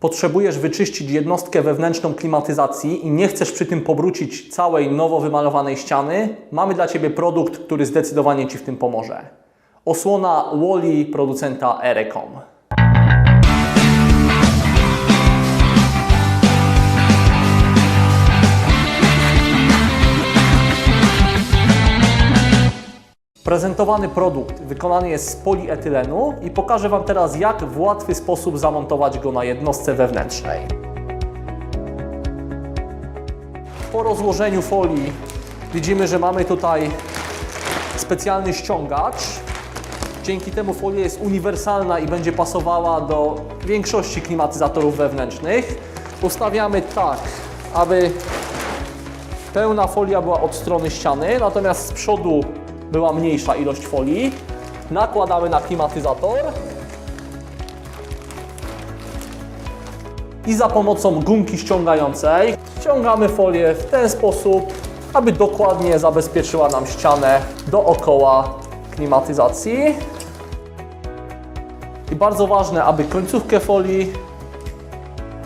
Potrzebujesz wyczyścić jednostkę wewnętrzną klimatyzacji i nie chcesz przy tym pobrucić całej nowo wymalowanej ściany? Mamy dla Ciebie produkt, który zdecydowanie Ci w tym pomoże. Osłona Wally producenta Erecom. Prezentowany produkt wykonany jest z polietylenu i pokażę Wam teraz, jak w łatwy sposób zamontować go na jednostce wewnętrznej. Po rozłożeniu folii widzimy, że mamy tutaj specjalny ściągacz. Dzięki temu folia jest uniwersalna i będzie pasowała do większości klimatyzatorów wewnętrznych. Ustawiamy tak, aby pełna folia była od strony ściany, natomiast z przodu była mniejsza ilość folii. Nakładamy na klimatyzator i za pomocą gumki ściągającej ściągamy folię w ten sposób, aby dokładnie zabezpieczyła nam ścianę dookoła klimatyzacji. I bardzo ważne, aby końcówkę folii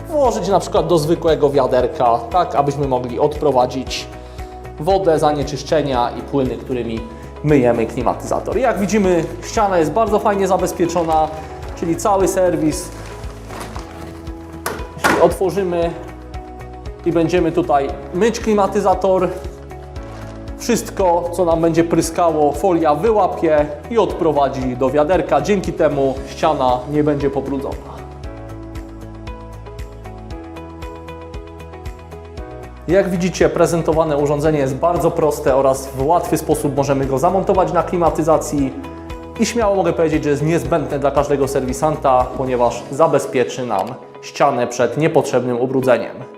włożyć na przykład do zwykłego wiaderka, tak abyśmy mogli odprowadzić wodę, zanieczyszczenia i płyny, którymi myjemy klimatyzator. Jak widzimy, ściana jest bardzo fajnie zabezpieczona, czyli cały serwis. Jeśli otworzymy i będziemy tutaj myć klimatyzator, wszystko, co nam będzie pryskało, folia wyłapie i odprowadzi do wiaderka. Dzięki temu ściana nie będzie pobrudzona. Jak widzicie, prezentowane urządzenie jest bardzo proste oraz w łatwy sposób możemy go zamontować na klimatyzacji i śmiało mogę powiedzieć, że jest niezbędne dla każdego serwisanta, ponieważ zabezpieczy nam ścianę przed niepotrzebnym ubrudzeniem.